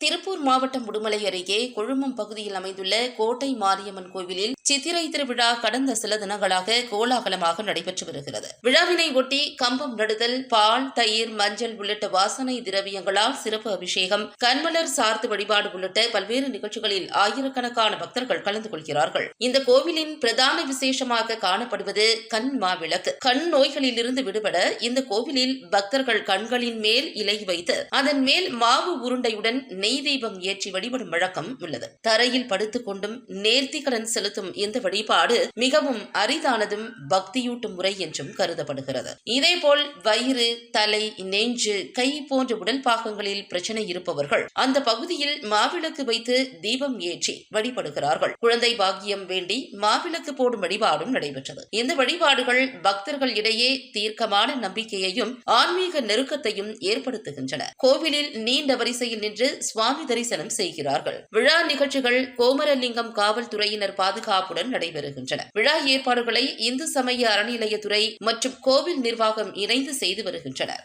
திருப்பூர் மாவட்டம் உடுமலை அருகே கொழுமம் பகுதியில் அமைந்துள்ள கோட்டை மாரியம்மன் கோவிலில் சித்திரை திருவிழா கடந்த சில தினங்களாக கோலாகலமாக நடைபெற்று வருகிறது. விழாவினை ஒட்டி கம்பம் நடுதல் பால் தயிர் மஞ்சள் உள்ளிட்ட வாசனை திரவியங்களால் சிறப்பு அபிஷேகம் கண்மலர் சார்த்து வழிபாடு உள்ளிட்ட பல்வேறு நிகழ்ச்சிகளில் ஆயிரக்கணக்கான பக்தர்கள் கலந்து கொள்கிறார்கள். இந்த கோவிலின் பிரதான விசேஷமாக காணப்படுவது கண் மாவிளக்கு கண் நோய்களிலிருந்து விடுபட இந்த கோவிலில் பக்தர்கள் கண்களின் மேல் இலை வைத்து அதன் மேல் மாவு உருண்டையுடன் நெய் தீபம் ஏற்றி வழிபடும் வழக்கம் உள்ளது. தரையில் படுத்துக் கொண்டும் நேர்த்திக்கடன் செலுத்தும் இந்த வழிபாடு மிகவும் அரிதானதும் பக்தியூட்டும் முறை என்றும் கருதப்படுகிறது. இதேபோல் வயிறு தலை நெஞ்சு கை போன்ற உடல் பாகங்களில் பிரச்சனை இருப்பவர்கள் அந்த பகுதியில் மாவிளக்கு வைத்து தீபம் ஏற்றி வழிபடுகிறார்கள். குழந்தை பாக்கியம் வேண்டி மாவிளக்கு போடும் வழிபாடும் நடைபெற்றது. இந்த வழிபாடுகள் பக்தர்கள் இடையே தீர்க்கமான நம்பிக்கையையும் ஆன்மீக நெருக்கத்தையும் ஏற்படுத்துகின்றன. கோவிலில் நீண்ட வரிசையில் நின்று சுவாமி தரிசனம் செய்கிறார்கள். விழா நிகழ்ச்சிகள் கோமரலிங்கம் காவல்துறையினர் பாதுகாப்பு பாதுகாப்புடன் நடைபெறுகின்றன. விழா ஏற்பாடுகளை இந்து சமய அறநிலையத்துறை மற்றும் கோவில் நிர்வாகம் இணைந்து செய்து வருகின்றனர்.